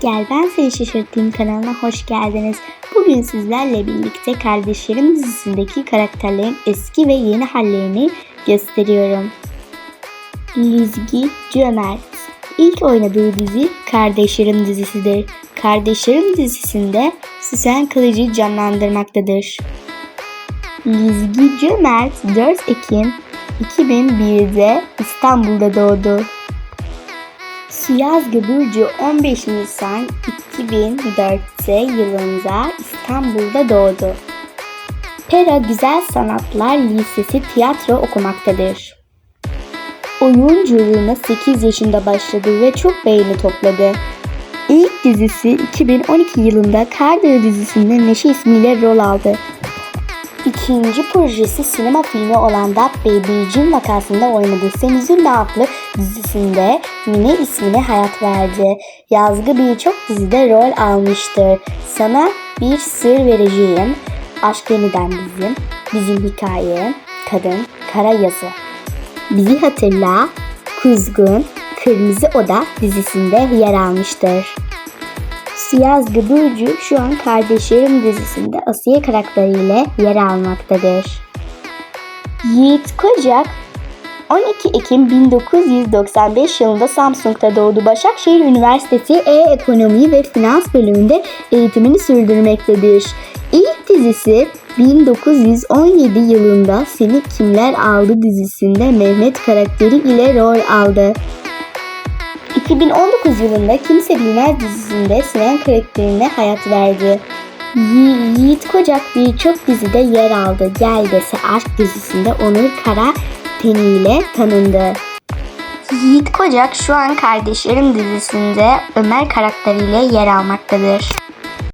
Gel ben seni şaşırtayım kanalına hoş geldiniz. Bugün sizlerle birlikte Kardeşlerim dizisindeki karakterlerin eski ve yeni hallerini gösteriyorum. Lizgi Cömert İlk oynadığı dizi Kardeşlerim dizisidir. Kardeşlerim dizisinde Süsen Kılıcı canlandırmaktadır. Lizgi Cömert 4 Ekim 2001'de İstanbul'da doğdu. Siyaz Burcu 15 Nisan 2004'te yılında İstanbul'da doğdu. Pera Güzel Sanatlar Lisesi tiyatro okumaktadır. Oyunculuğuna 8 yaşında başladı ve çok beğeni topladı. İlk dizisi 2012 yılında Kardır dizisinde Neşe ismiyle rol aldı. İkinci projesi sinema filmi olan That Baby Jim vakasında oynadı. Sen adlı dizisinde Mine ismine hayat verdi. Yazgı birçok dizide rol almıştır. Sana bir sır vereceğim. Aşk Yeniden Bizim, Bizim Hikaye, Kadın, Kara Yazı. Bizi Hatırla, Kuzgun, Kırmızı Oda dizisinde yer almıştır. Siyaz Burcu şu an Kardeşlerim dizisinde Asiye karakteriyle yer almaktadır. Yiğit Kocak 12 Ekim 1995 yılında Samsun'da doğdu. Başakşehir Üniversitesi E-Ekonomi ve Finans bölümünde eğitimini sürdürmektedir. İlk dizisi 1917 yılında Seni Kimler Aldı dizisinde Mehmet karakteri ile rol aldı. 2019 yılında Kimse Bilmez dizisinde Sinan karakterine hayat verdi. Yi- Yiğit Kocak birçok dizide yer aldı. Gel Dese Aşk dizisinde Onur Kara teniyle tanındı. Yiğit Kocak şu an Kardeşlerim dizisinde Ömer karakteriyle yer almaktadır.